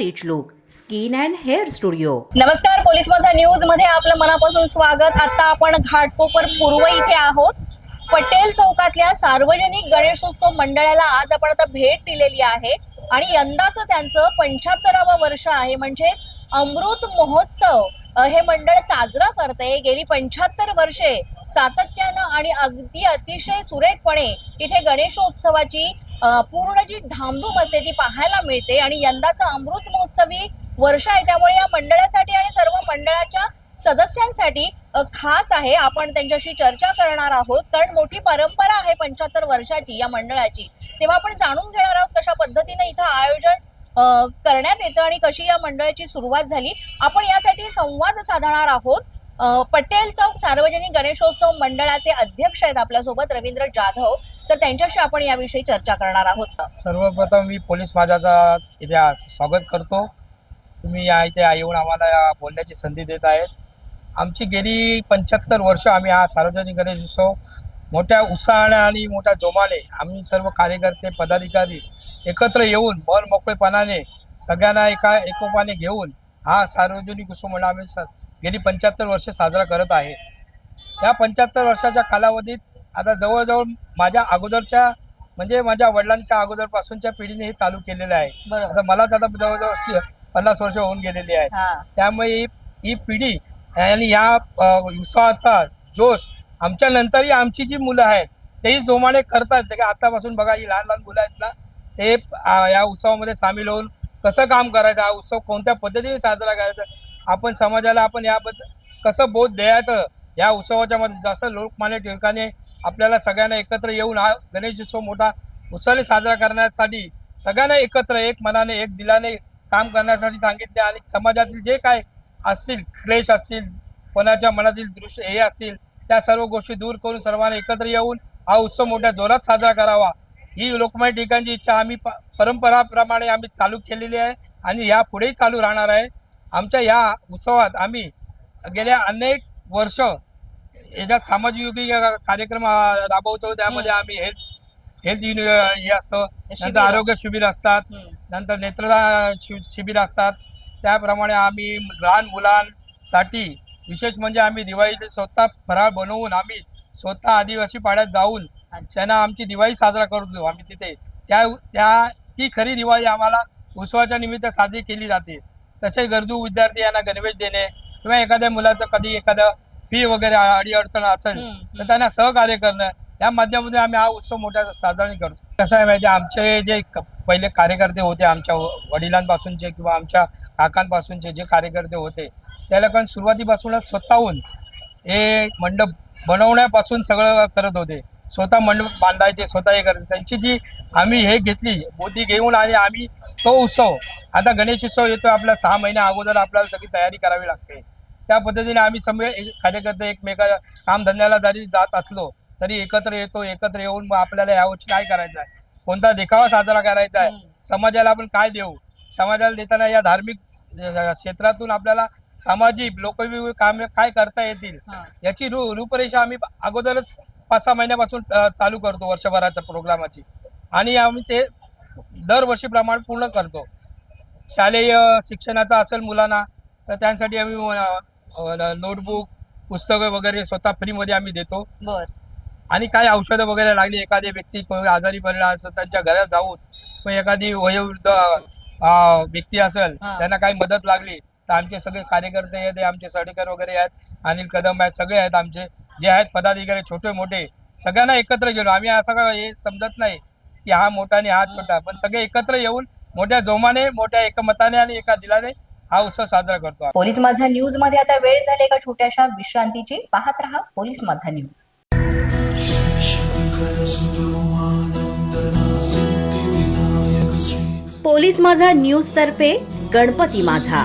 Rich look skin and hair studio नमस्कार police Majha न्यूजमध्ये आपलं मनापासून स्वागत. आता आपण घाटकोपर पूर्व इथे आहोत. पटेल चौकातल्या सार्वजनिक गणेशोत्सव मंडळाला आज आपण आता भेट दिलेली आहे. आणि यंदाचं त्यांचं पंच्याहत्तरावं वर्ष आहे. म्हणजेच अमृत महोत्सव हे मंडळ साजरा करते गेली पंच्याहत्तर वर्षे सातत्यानं आणि अगदी अतिशय सुरेखपणे इथे गणेशोत्सवाची पूर्ण जी धामधूम असते ती पाहायला मिळते आणि यंदाचा अमृत महोत्सवी वर्ष आहे. त्यामुळे या मंडळासाठी आणि सर्व मंडळाच्या सदस्यांसाठी खास आहे. आपण त्यांच्याशी चर्चा करणार आहोत. कारण मोठी परंपरा आहे पंच्याहत्तर वर्षाची या मंडळाची. तेव्हा आपण जाणून घेणार आहोत कशा पद्धतीने इथं आयोजन करण्यात येतं आणि कशी या मंडळाची सुरुवात झाली. आपण यासाठी संवाद साधणार आहोत. पटेल चौक सार्वजनिक गणेशोत्सव मंडळाचे अध्यक्ष आहेत आपल्यासोबत रवींद्र जाधव. तर त्यांच्याशी आपण याविषयी चर्चा करणार आहोत. सर्वप्रथम मी पोलीस माझ्याचा इथे स्वागत करतो. तुम्ही या इथे येऊन आम्हाला बोलण्याची संधी देत आहेत. आमची गेली पंच्याहत्तर वर्ष आम्ही हा सार्वजनिक गणेशोत्सव मोठ्या उत्साहाने आणि मोठ्या जोमाने आम्ही सर्व कार्यकर्ते पदाधिकारी एकत्र येऊन मन मोकळेपणाने सगळ्यांना एका एकोपाने घेऊन हा सार्वजनिक उत्सव म्हणून आम्ही स- गेली पंच्याहत्तर वर्ष साजरा करत आहे. या पंच्याहत्तर वर्षाच्या कालावधीत आता जवळजवळ माझ्या अगोदरच्या म्हणजे माझ्या वडिलांच्या अगोदरपासूनच्या पिढीने हे चालू केलेलं आहे. आता मलाच आता जवळजवळ पन्नास वर्ष होऊन गेलेली आहेत हा. त्यामुळे ही पिढी आणि या उत्सवाचा जोश आमच्या नंतरही आमची जी मुलं आहेत तेही जोमाने करतात आतापासून बघा ही लहान लहान मुलं आहेत ना ते या उत्सवामध्ये सामील होऊन कसं काम करायचं हा उत्सव कोणत्या पद्धतीने साजरा करायचा आपण समाजाला आपण याबद्दल कसं बोध द्यायचं या उत्सवाच्या मध्ये जसं लोकमान्य टिळकाने आपल्याला सगळ्यांना एकत्र येऊन हा गणेश उत्सव मोठा उत्साहाने साजरा करण्यासाठी सगळ्यांना एकत्र एक मनाने एक दिलाने काम करण्यासाठी सांगितले आणि समाजातील जे काय असतील क्लेश असतील कोणाच्या मनातील दृश्य हे असतील त्या सर्व गोष्टी दूर करून सर्वांना एकत्र येऊन हा उत्सव मोठ्या जोरात साजरा करावा. ही लोकमान्य ठिकाणची इच्छा आम्ही परंपराप्रमाणे आम्ही चालू केलेली आहे आणि यापुढेही चालू राहणार आहे आमच्या या उत्सवात आम्ही गेल्या अनेक वर्ष याच्यात सामाजिक कार्यक्रम अ, राबवतो त्यामध्ये आम्ही हेल्थ हेल्थ युनि हे असतं नंतर. आरोग्य शिबिर असतात. नंतर नेत्रदान शि शिबिर असतात त्याप्रमाणे आम्ही लहान मुलांसाठी विशेष म्हणजे आम्ही दिवाळीचे स्वतः फराळ बनवून आम्ही स्वतः आदिवासी पाड्यात जाऊन. त्यांना आमची दिवाळी साजरा करतो आम्ही तिथे. त्या त्या ती खरी दिवाळी आम्हाला उत्सवाच्या निमित्त साजरी केली जाते. तसेच गरजू विद्यार्थी यांना गणवेश देणे किंवा एखाद्या मुलाचं कधी एखादं फी वगैरे अडी अडचण असेल तर. त्यांना सहकार्य करणं या माध्यमातून आम्ही हा उत्सव मोठ्या साजरा करतो. कसं आहे माहिती आमचे जे पहिले कार्यकर्ते होते आमच्या वडिलांपासूनचे किंवा आमच्या काकांपासूनचे जे कार्यकर्ते होते त्या लोकांनी सुरुवातीपासूनच स्वतःहून हे मंडप बनवण्यापासून सगळं करत होते. स्वतः मंडप बांधायचे स्वतः हे करायचे. त्यांची जी आम्ही हे घेतली बुद्धी घेऊन आणि आम्ही तो उत्सव आता गणेश उत्सव येतो आपल्या सहा महिन्या अगोदर आपल्याला सगळी तयारी करावी लागते. त्या पद्धतीने आम्ही सगळे कार्यकर्ते एकमेका कामधंद्याला जरी जात असलो तरी एकत्र येतो एकत्र येऊन मग आपल्याला यावर्षी काय करायचं आहे? कोणता देखावा साजरा करायचा आहे. समाजाला आपण काय देऊ? समाजाला देताना या धार्मिक क्षेत्रातून आपल्याला सामाजिक लोकवियोग काम काय करता येतील. याची रू रूपरेषा आम्ही अगोदरच पाच सहा महिन्यापासून चालू करतो वर्षभराच्या प्रोग्रामाची आणि आम्ही ते दरवर्षीप्रमाणे पूर्ण करतो शालेय शिक्षणाचा असेल मुलांना तर त्यांसाठी आम्ही नोटबुक पुस्तकं वगैरे स्वतः फ्रीमध्ये आम्ही देतो आणि काय औषधं वगैरे लागली एखादी व्यक्ती आजारी पडला असेल त्यांच्या घरात जाऊन एखादी वयोवृद्ध व्यक्ती असेल. त्यांना काही मदत लागली तर आमचे सगळे कार्यकर्ते आहेत आमचे सडेकर वगैरे आहेत अनिल कदम आहेत सगळे आहेत आमचे. जे आहेत पदाधिकारी छोटे मोठे सगळ्यांना एकत्र गेलो. आम्ही असं का हे समजत नाही की हा मोठा आणि हा छोटा. पण सगळे एकत्र येऊन मोठ्या जोमाने मोठ्या एकमताने आणि एका दिलाने हा उत्सव साजरा करतो पोलीस माझा न्यूजमध्ये आता वेळ झाली एका छोट्याशा विश्रांतीची? पाहत राहा police Majha news police Majha news तर्फे गणपती माझा.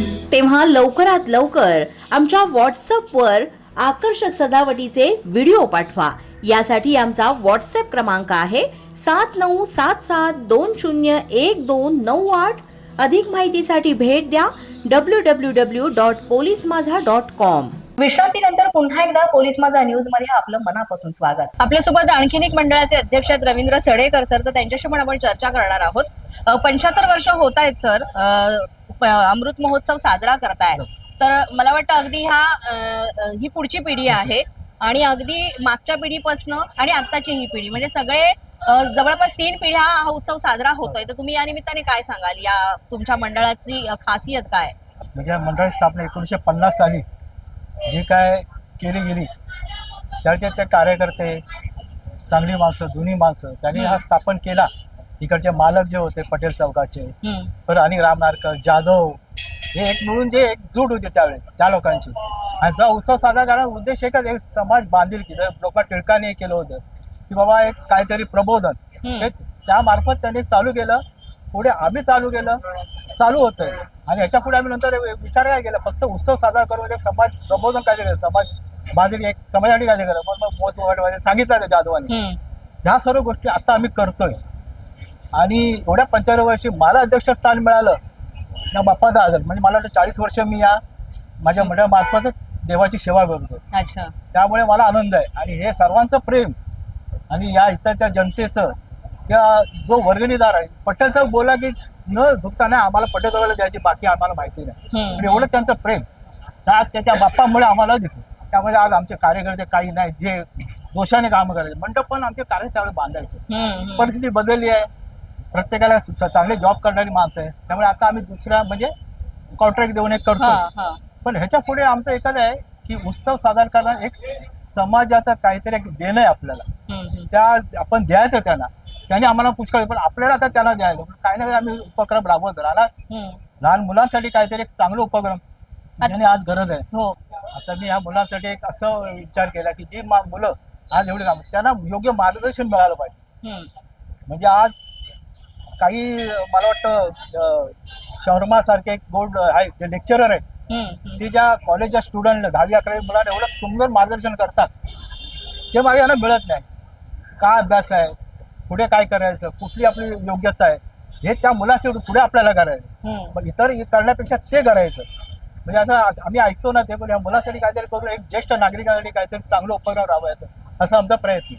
तेव्हा लवकरात लवकर आमच्या व्हॉट्सअपवर आकर्षक सजावटीचे व्हिडिओ पाठवा. यासाठी आमचा व्हॉट्सअप क्रमांक आहे सात नऊ सात सात दोन शून्य एक दोन नऊ आठ. अधिक माहितीसाठी भेट द्या W W W dot police Majha dot com विश्रांतीनंतर पुन्हा एकदा पोलीस माझा न्यूजमध्ये आपलं मनापासून स्वागत. आपल्यासोबत आणखीन एक मंडळाचे अध्यक्ष रवींद्र सडेकर सर तर त्यांच्याशी पण आपण चर्चा करणार आहोत. पंच्याहत्तर वर्ष होत आहेत सर. अमृत महोत्सव साजरा करतायत तर मला वाटतं अगदी ह्या ही पुढची पिढी आहे. आणि अगदी मागच्या पिढीपासनं आणि आत्ताची ही पिढी. म्हणजे सगळे जवळपास तीन पिढ्या हा उत्सव साजरा होतोय. तर तुम्ही या निमित्ताने काय सांगाल? या तुमच्या मंडळाची खासियत काय म्हणजे मंडळ स्थापना एकोणीसशे पन्नास साली जी काय केली गेली त्याचे ते कार्यकर्ते चांगली माणसं जुनी माणसं त्यांनी हा स्थापन केला. इकडचे मालक जे होते पटेल चौकाचे परत आणि राम नारकर जाधव हे एक मिळून जे एकजूट होते त्यावेळेस त्या लोकांची. आणि जो उत्सव साजरा करण्याचा उद्देश एकच एक समाज बांधील की लोक टिळकाने हे केलं होतं की बाबा एक काहीतरी प्रबोधन. हे त्यामार्फत त्यांनी चालू केलं पुढे आम्ही चालू केलं चालू होतंय. आणि ह्याच्या पुढे आम्ही नंतर विचार काय केला फक्त उत्सव साजरा करून एक समाज प्रबोधन काय केलं समाज बांधील एक समाजासाठी काय केलं. मग मग सांगितलं त्या जाधवांनी. ह्या सर्व गोष्टी आता आम्ही करतोय. आणि एवढ्या पंच्याण्णव वर्षी मला अध्यक्षस्थान मिळालं या बाप्पा दादर म्हणजे मला वाटतं चाळीस वर्ष मी या माझ्या मंडळामार्फतच देवाची सेवा करतो अच्छा. त्यामुळे मला आनंद आहे. आणि हे सर्वांचं प्रेम आणि या इतर त्या जनतेचं या जो वर्गणीदार आहे पटेल चौक बोला की न झुकता नाही आम्हाला पटेल चौकाला द्यायची बाकी आम्हाला माहिती नाही. पण एवढं त्यांचं प्रेम त्या त्याच्या बाप्पामुळे आम्हाला दिसलं. त्यामुळे आज आमचे कार्यकर्ते काही नाही जे दोषाने कामं करायचे. मंडप पण आमचे कार्य त्यावेळेस बांधायचे. परिस्थिती बदलली आहे. प्रत्येकाला चांगले जॉब करणारी माणसं आहे त्यामुळे आता आम्ही दुसऱ्या म्हणजे कॉन्ट्रॅक्ट देऊन एक करतो. पण ह्याच्या पुढे आमचं एकच आहे की उत्सव साजरा करणं एक समाजाचं काहीतरी एक देणं आहे आपल्याला. त्या आपण द्यायचं त्यांना. त्यांनी आम्हाला पुष्कळ पण आपल्याला आता त्यांना द्यायचं. काही ना काही आम्ही उपक्रम राबवत राहणार. लहान मुलांसाठी काहीतरी एक चांगलं उपक्रम. ज्याने आज गरज आहे. हो. आता मी ह्या मुलांसाठी एक असं विचार केला की जी मुलं आज एवढे काम त्यांना योग्य मार्गदर्शन मिळालं पाहिजे. म्हणजे आज काही मला वाटतं शर्मा सारखे एक बोर्ड आहे जे लेक्चरर आहे. ते ज्या कॉलेजच्या स्टुडंटला दहावी अकरावी मुलांना एवढं सुंदर मार्गदर्शन करतात ते मागे यांना मिळत नाही. काय अभ्यास आहे? पुढे काय करायचं? कुठली आपली योग्यता आहे? हे त्या मुलाचे पुढे आपल्याला करायचं. इतर करण्यापेक्षा ते करायचं. म्हणजे असं आम्ही ऐकतो ना ते पण या मुलासाठी काहीतरी करून एक ज्येष्ठ नागरिकांसाठी काहीतरी चांगलं उपक्रम राबवायचं असं आमचा प्रयत्न.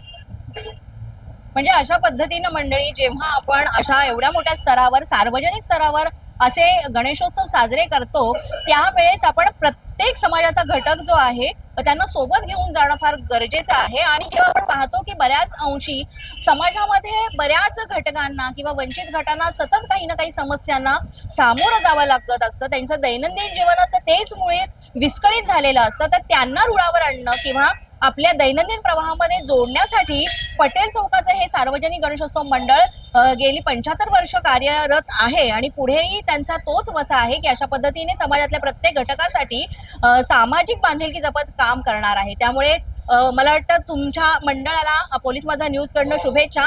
म्हणजे अशा पद्धतीनं मंडळी जेव्हा आपण अशा एवढ्या मोठ्या स्तरावर सार्वजनिक स्तरावर असे गणेशोत्सव साजरे करतो त्यावेळेस आपण प्रत्येक समाजाचा घटक जो आहे त्यांना सोबत घेऊन जाणं फार गरजेचं आहे. आणि जेव्हा आपण पाहतो की बऱ्याच अंशी समाजामध्ये बऱ्याच घटकांना किंवा वंचित गटांना सतत काही ना काही समस्यांना सामोरं जावं लागत असतं. त्यांचं दैनंदिन जीवन असतं तेच मुळे विस्कळीत झालेलं असतं. तर त्यांना रुळावर आणणं किंवा आपल्या दैनंदिन प्रवाहामध्ये जोडण्यासाठी पटेल चौकाचं हे सार्वजनिक गणेशोत्सव मंडळ गेली पंच्याहत्तर वर्ष कार्यरत आहे आणि पुढेही त्यांचा तोच वसा आहे की अशा पद्धतीने समाजातल्या प्रत्येक घटकासाठी सामाजिक बांधिलकी जपत काम करणार आहे. त्यामुळे मला वाटतं तुमच्या मंडळाला पोलीस माझा न्यूज कडनं शुभेच्छा